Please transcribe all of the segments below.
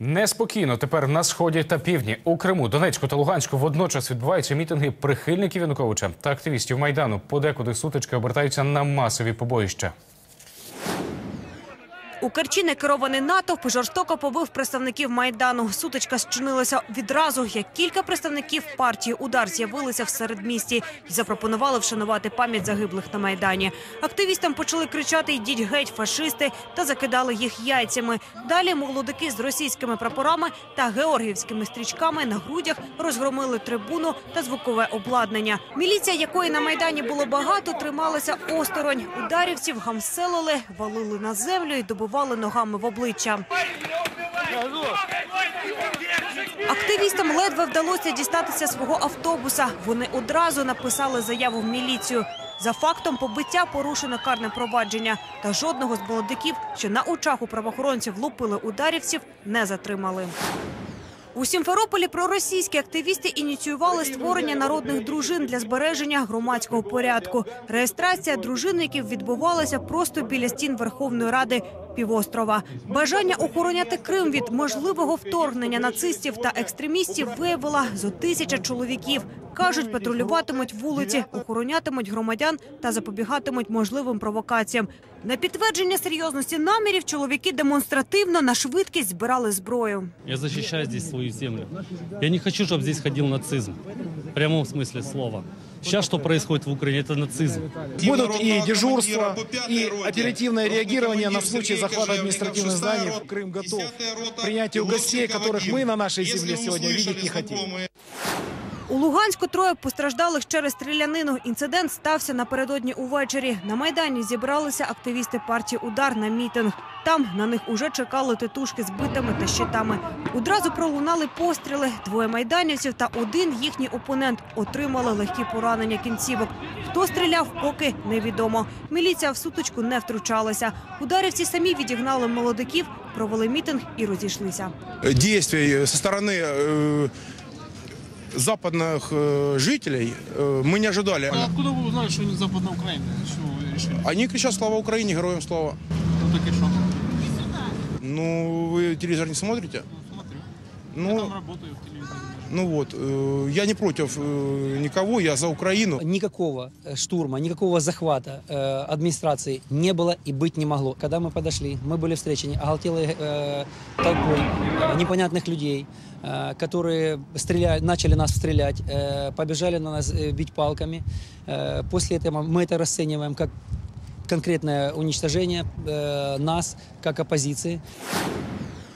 Неспокійно тепер на сході та півдні у Криму, Донецьку та Луганську водночас відбуваються мітинги прихильників Януковича та активістів майдану. Подекуди сутички обертаються на масові побоїща. У Керчі некерований натовп жорстоко побив представників майдану. Сутичка зчинилася відразу, як кілька представників партії удар з'явилися в середмісті і запропонували вшанувати пам'ять загиблих на майдані. Активістам почали кричати «Йдіть геть, фашисти!» та закидали їх яйцями. Далі молодики з російськими прапорами та георгіївськими стрічками на грудях розгромили трибуну та звукове обладнання. Міліція, якої на майдані було багато, трималася осторонь. Ударівців гамселили, валили на землю і добивали ногами в обличчя. Активістам ледве вдалося дістатися свого автобуса. Вони одразу написали заяву в міліцію. За фактом побиття порушено карне провадження. Та жодного з молодиків, що на очах у правоохоронців лупили ударівців, не затримали. У Сімферополі проросійські активісти ініціювали створення народних дружин для збереження громадського порядку. Реєстрація дружинників відбувалася просто біля стін Верховної Ради півострова. Бажання охороняти Крим від можливого вторгнення нацистів та екстремістів виявила зо тисяча чоловіків. Кажуть, патрулюватимуть вулиці, охоронятимуть громадян та запобігатимуть можливим провокаціям. На підтвердження серйозності намірів чоловіки демонстративно на швидкість збирали зброю. Я защищаю здесь свою землю. Я не хочу, чтобы здесь ходил нацизм. В прямом смысле слова. Сейчас что происходит в Украине, это нацизм. Будут и дежурства, и оперативное реагирование на случай захвата административных зданий. Крым готов к принятию гостей, которых мы на нашей земле сегодня видеть не хотим. У Луганську троє постраждалих через стрілянину. Інцидент стався напередодні увечері. На майдані зібралися активісти партії Удар на мітинг. Там на них уже чекали титушки з битами та щитами. Одразу пролунали постріли. Двоє майданівців та один їхній опонент отримали легкі поранення кінцівок. Хто стріляв, поки невідомо. Міліція в сутичку не втручалася. Ударівці самі відігнали молодиків, провели мітинг і розійшлися. действий со стороны э, западных э, жителей э, мы не ожидали. А откуда вы узнали, что они из Западной Украины? Что вы решили? Они кричат «Слава Украине! Героям слава!» Ну так и что? Ну, вы телевизор не смотрите? Смотрю. Ну, Я там работаю в телевизоре. Ну вот, э, я не против э, никого, я за Украину. Никакого э, штурма, никакого захвата э, администрации не было и быть не могло. Когда мы подошли, мы были встречены оголтелой э, толпой непонятных людей, э, которые стреляют, начали нас стрелять, э, побежали на нас э, бить палками. Э, после этого мы это расцениваем как конкретное уничтожение э, нас как оппозиции.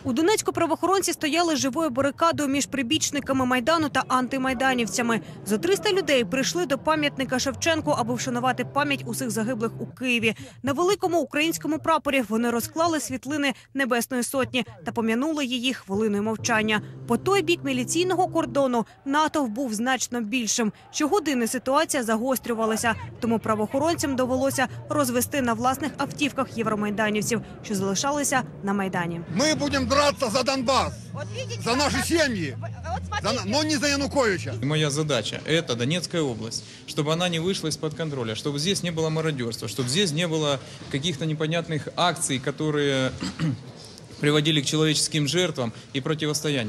У Донецьку правоохоронці стояли живою барикадою між прибічниками майдану та антимайданівцями. Зо 300 людей прийшли до пам'ятника Шевченку, аби вшанувати пам'ять усіх загиблих у Києві. На великому українському прапорі вони розклали світлини Небесної сотні та пом'янули її хвилиною мовчання. По той бік міліційного кордону натовп був значно більшим. Щогодини ситуація загострювалася, тому правоохоронцям довелося розвести на власних автівках євромайданівців, що залишалися на майдані. Мы будем драться за Донбасс, за наши семьи, за на- но не за Януковича. Моя задача – это Донецкая область, чтобы она не вышла из-под контроля, чтобы здесь не было мародерства, чтобы здесь не было каких-то непонятных акций, которые приводили к человеческим жертвам и противостоянию.